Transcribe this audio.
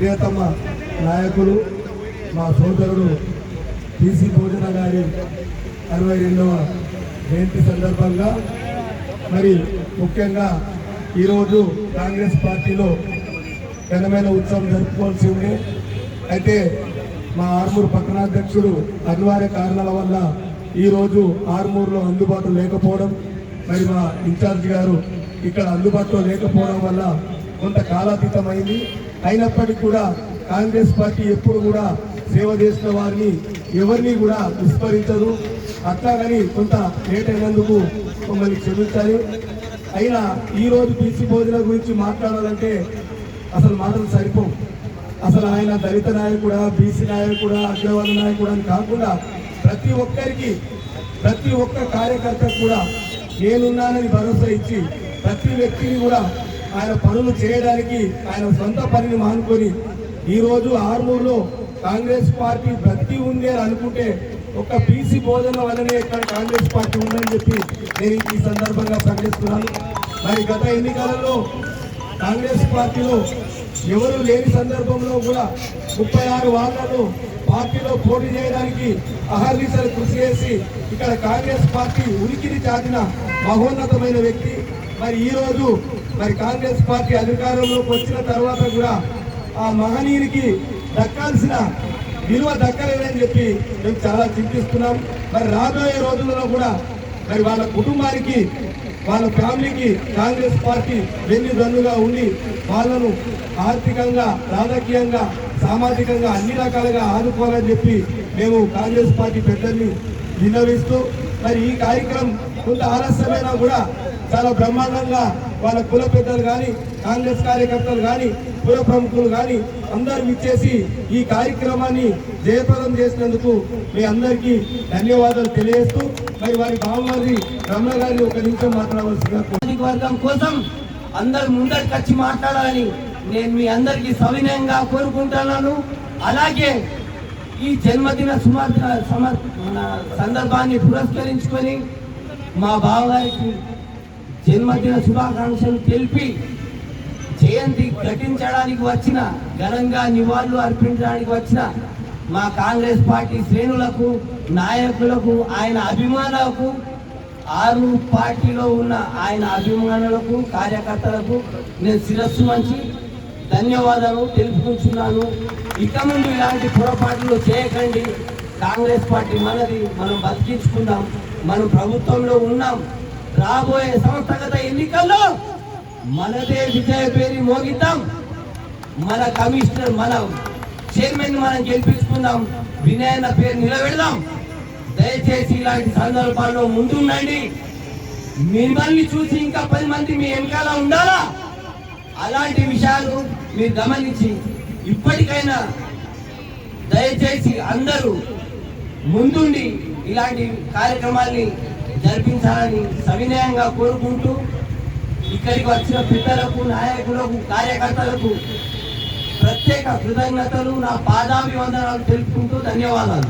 ప్రియతమ నాయకులు మా సోదరుడు టీసీ భోజన గారి అరవై రెండవ జయంతి సందర్భంగా మరి ముఖ్యంగా ఈరోజు కాంగ్రెస్ పార్టీలో ఘనమైన ఉత్సవం జరుపుకోవాల్సి ఉంది అయితే మా ఆర్మూరు పట్టణాధ్యక్షుడు అనివార్య కారణాల వల్ల ఈరోజు ఆర్మూరులో అందుబాటులో లేకపోవడం మరి మా ఇన్ఛార్జ్ గారు ఇక్కడ అందుబాటులో లేకపోవడం వల్ల కొంత కాలాతీతమైంది. అయినప్పటికీ కూడా కాంగ్రెస్ పార్టీ ఎప్పుడు కూడా సేవ చేసిన వారిని ఎవరిని కూడా విస్మరించదు. అట్లాగని కొంత లేట్ అయినందుకు మమ్మల్ని క్షమించాలి. అయినా ఈరోజు రోజు బీసీ భోజన గురించి మాట్లాడాలంటే అసలు మాటలు సరిపోవు. అసలు ఆయన దళిత నాయకుడా బీసీ నాయకుడా అగ్రవాద నాయకుడు అని కాకుండా ప్రతి ఒక్కరికి ప్రతి ఒక్క కార్యకర్త కూడా నేనున్నానని భరోసా ఇచ్చి ప్రతి వ్యక్తిని కూడా ఆయన పనులు చేయడానికి ఆయన సొంత పనిని మానుకొని ఈరోజు ఆర్మూర్లో కాంగ్రెస్ పార్టీ బ్రతి ఉంది అని అనుకుంటే ఒక బీసీ బోధన వల్లనే ఇక్కడ కాంగ్రెస్ పార్టీ ఉందని చెప్పి నేను ఈ సందర్భంగా ప్రకటిస్తున్నాను. మరి గత ఎన్నికలలో కాంగ్రెస్ పార్టీలో ఎవరు లేని సందర్భంలో కూడా ముప్పై ఆరు వార్డులను పార్టీలో పోటీ చేయడానికి అహర్నిశలు కృషి చేసి ఇక్కడ కాంగ్రెస్ పార్టీ ఉనికిని చాటిన మహోన్నతమైన వ్యక్తి. మరి ఈ రోజు మరి కాంగ్రెస్ పార్టీ అధికారంలోకి వచ్చిన తర్వాత కూడా ఆ మహనీయునికి దక్కాల్సిన విలువ దక్కలేదని చెప్పి మేము చాలా చింతిస్తున్నాం. మరి రాబోయే రోజులలో కూడా మరి వాళ్ళ కుటుంబానికి వాళ్ళ ఫ్యామిలీకి కాంగ్రెస్ పార్టీ వెన్నుదన్నుగా ఉండి వాళ్ళను ఆర్థికంగా రాజకీయంగా సామాజికంగా అన్ని రకాలుగా ఆదుకోవాలని చెప్పి మేము కాంగ్రెస్ పార్టీ పెద్దల్ని విన్నవిస్తూ మరి ఈ కార్యక్రమం కొంత ఆలస్యమైనా కూడా చాలా బ్రహ్మాండంగా వాళ్ళ కుల పెద్దలు కానీ కాంగ్రెస్ కార్యకర్తలు కానీ కుల ప్రముఖులు కానీ అందరూ ఇచ్చేసి ఈ కార్యక్రమాన్ని జయప్రదం చేసినందుకు మీ అందరికీ ధన్యవాదాలు తెలియజేస్తూ మరి వారి బావగారి రమణ గారిని ఒక నిమిషం మాట్లాడవలసిందిగా వర్గం కోసం అందరు ముందరికి వచ్చి మాట్లాడాలని నేను మీ అందరికీ సవినయంగా కోరుకుంటున్నాను. అలాగే ఈ జన్మదిన సుమార్ సమర్ సందర్భాన్ని పురస్కరించుకొని మా బావగారికి జన్మదిన శుభాకాంక్షలు తెలిపి జయంతి ఘటించడానికి వచ్చిన ఘనంగా నివాళులు అర్పించడానికి వచ్చిన మా కాంగ్రెస్ పార్టీ శ్రేణులకు నాయకులకు ఆయన అభిమానులకు ఆరు పార్టీలో ఉన్న ఆయన అభిమానులకు కార్యకర్తలకు నేను శిరస్సు మంచి ధన్యవాదాలు తెలుపుకుంటున్నాను. ఇక ముందు ఇలాంటి పొరపాట్లు చేయకండి. కాంగ్రెస్ పార్టీ మనది మనం బతికించుకుందాం. మనం ప్రభుత్వంలో ఉన్నాం. రాబోయే సంస్థాగత ఎన్నికల్లో మనదే విజయ పేరు మోగిద్దాం. మన కమిషనర్ మన చైర్మన్ మనం గెలిపించుకుందాం. వినయన పేరు నిలబెడదాం. దయచేసి ఇలాంటి సందర్భాల్లో ముందుండండి. మిమ్మల్ని చూసి ఇంకా పది మంది మీ వెనకాల ఉండాలా? అలాంటి విషయాలు మీరు గమనించి ఇప్పటికైనా దయచేసి అందరూ ముందుండి ఇలాంటి కార్యక్రమాల్ని జరిపించాలని సవినయంగా కోరుకుంటూ ఇక్కడికి వచ్చిన పెద్దలకు నాయకులకు కార్యకర్తలకు ప్రత్యేక కృతజ్ఞతలు. నా పాదాభివందనాలు తెలుపుకుంటూ ధన్యవాదాలు.